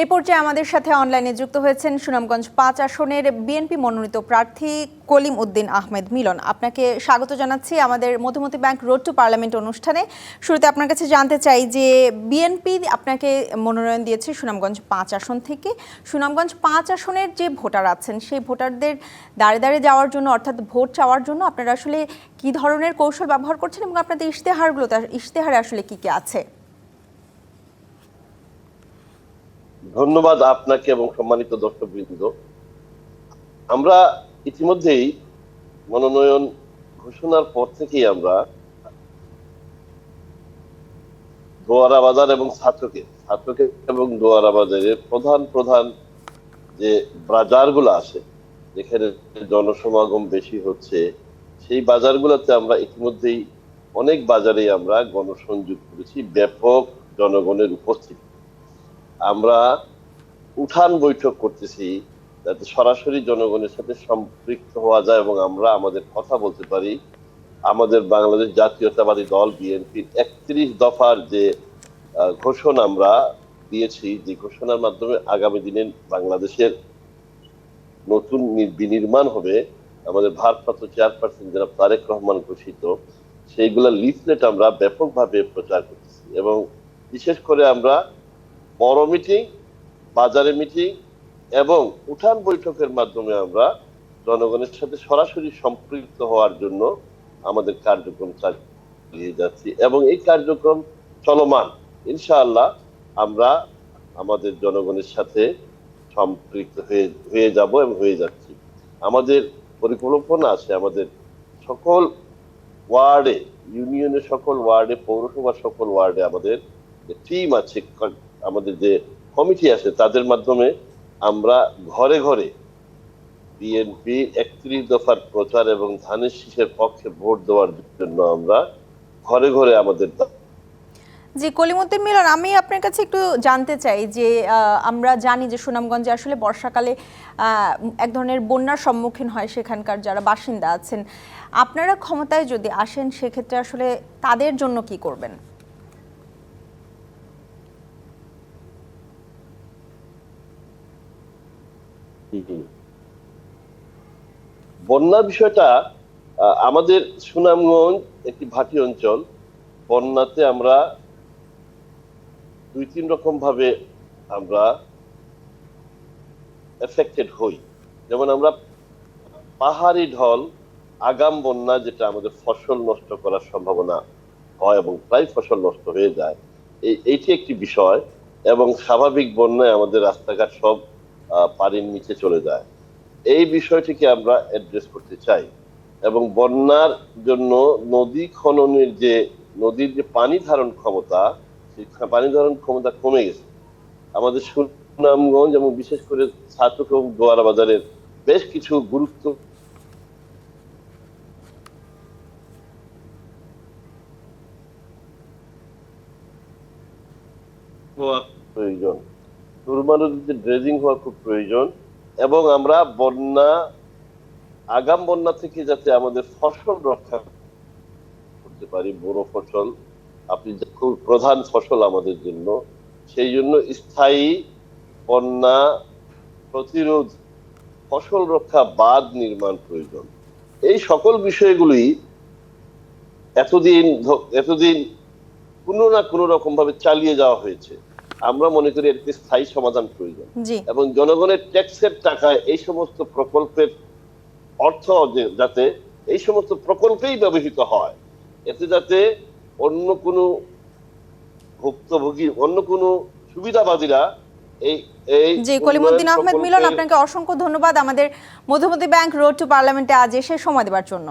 এই পর্যায়ে আমাদের সাথে অনলাইনে যুক্ত হয়েছেন সুনামগঞ্জ পাঁচ আসনের বিএনপি মনোনীত প্রার্থী কলিম উদ্দিন আহমেদ মিলন। আপনাকে স্বাগত জানাচ্ছি আমাদের Madhumati bank road to parliament অনুষ্ঠানে। শুরুতে আপনার কাছে জানতে চাই যে বিএনপি আপনাকে মনোনয়ন দিয়েছে সুনামগঞ্জ পাঁচ আসন থেকে। সুনামগঞ্জ পাঁচ আসনের যে ভোটার আছেন, সেই ভোটারদের দাঁড়ে দাঁড়ে যাওয়ার জন্য, অর্থাৎ ভোট চাওয়ার জন্য আপনারা আসলে কি ধরনের কৌশল ব্যবহার করছেন এবং আপনাদের ইশতেহারগুলো ইশতেহারে আসলে কি কি আছে? ধন্যবাদ আপনাকে এবং সম্মানিত দর্শকবৃন্দ। আমরা ইতিমধ্যেই মনোনয়ন ঘোষণার পর থেকেই আমরা দোয়ারা বাজার এবং ছাত্রকে ছাত্রকে এবং দোয়ারা বাজারের প্রধান প্রধান যে বাজারগুলো আছে, যেখানে জনসমাগম বেশি হচ্ছে, সেই বাজারগুলোতে আমরা ইতিমধ্যেই অনেক বাজারেই আমরা গণসংযোগ করেছি, ব্যাপক জনগণের উপস্থিতি। আমরা উঠান বৈঠক করতেছি যাতে সরাসরি জনগণের সাথে সম্পৃক্ত হওয়া যায় এবং আমরা আমাদের কথা বলতে পারি। আমাদের বাংলাদেশ জাতীয়তাবাদী দল, বিএনপির একত্রিশ দফার যে ঘোষণা আমরা দিয়েছি, যে ঘোষণার মাধ্যমে আগামী দিনে বাংলাদেশের নতুন বিনির্মাণ হবে। আমাদের ভারপ্রাপ্ত চেয়ারপারসন যারা তারেক রহমান ঘোষিত। সেইগুলা লিফলেট আমরা ব্যাপকভাবে প্রচার করতেছি এবং বিশেষ করে আমরা বড় মিটিং বাজারে মিটিং এবং উঠান বৈঠকের মাধ্যমে আমরা জনগণের সাথে সরাসরি সম্পৃক্ত হওয়ার জন্য আমাদের কার্যক্রম চালিয়ে যাচ্ছি এবং এই কার্যক্রম চলমান। ইনশাআল্লাহ আমরা আমাদের জনগণের সাথে সম্পৃক্ত হয়ে হয়ে যাব এবং হয়ে যাচ্ছি। আমাদের পরিকল্পনা আছে, আমাদের সকল ওয়ার্ডে, ইউনিয়নের সকল ওয়ার্ডে, পৌরসভার সকল ওয়ার্ডে আমাদের টিম আছে আমাদের যে কমিটি আছে, তাদের মাধ্যমে আমরা ঘরে ঘরে বিএনপি একত্রিশ দফার প্রচার এবং ধানের শীষের পক্ষে ভোট দেওয়ার জন্য আমরা ঘরে ঘরে আমাদের জি, কলিমুদ্দিন মিলন, আমি আপনার কাছে একটু জানতে চাই যে আমরা জানি যে সুনামগঞ্জে আসলে বর্ষাকালে এক ধরনের বন্যার সম্মুখীন হয় সেখানকার যারা বাসিন্দা আছেন। আপনারা ক্ষমতায় যদি আসেন, সেক্ষেত্রে আসলে তাদের জন্য কি করবেন? বন্যার বিষয়টা আমাদের সুনামগঞ্জ একটি ভাটি অঞ্চল। বন্যাতে আমরা দুই, তিন রকম ভাবে আমরা এফেক্টেড হই। যেমন আমরা পাহাড়ি ঢল, আগাম বন্যা, যেটা আমাদের ফসল নষ্ট করার সম্ভাবনা হয় এবং প্রায় ফসল নষ্ট হয়ে যায়। এই এইটি একটি বিষয় এবং স্বাভাবিক বন্যায় আমাদের রাস্তাঘাট সব পানির নিচে চলে যায়। এই বিষয়টিকে আমরা অ্যাড্রেস করতে চাই এবং বন্যার জন্য নদী খননের যে, নদীর যে পানি ধারণ ক্ষমতা, সেই পানি ধারণ ক্ষমতা কমে গেছে। আমাদের সুনামগঞ্জ এবং বিশেষ করে ছাত্রক এবং দোয়ারা বাজারের বেশ কিছু গুরুত্ব প্রয়োজন। সুরমা নদীতে ড্রেজিং হওয়া খুব প্রয়োজন এবং আমরা বন্যা, আগাম বন্যা থেকে যাতে আমাদের ফসল রক্ষা করতে পারি বড় ফসল, আপনি খুব প্রধান ফসল আমাদের জন্য, সেই জন্য স্থায়ী বন্যা প্রতিরোধ, ফসল রক্ষা বাঁধ নির্মাণ প্রয়োজন। এই সকল বিষয়গুলি এতদিন এতদিন কোনো না কোনো রকম ভাবে চালিয়ে যাওয়া হয়েছে। আমরা মনে করি এর একটি স্থায়ী সমাধান প্রয়োজন। এবং জনগণের ট্যাক্সের টাকায় এই সমস্ত প্রকল্পের অর্থ যাতে এই সমস্ত প্রকল্পেই ব্যবহৃত হয় এতে যাতে অন্য কোনো ভুক্তভোগী অন্য কোনো সুবিধাবাদীরা এই এই জি কলিমুদ্দিন আহমেদ মিলন আপনাকে অসংখ্য ধন্যবাদ। আমাদের মধুমতি ব্যাংক রোড টু পার্লামেন্টে আজ এসে সময় দেওয়ার জন্য।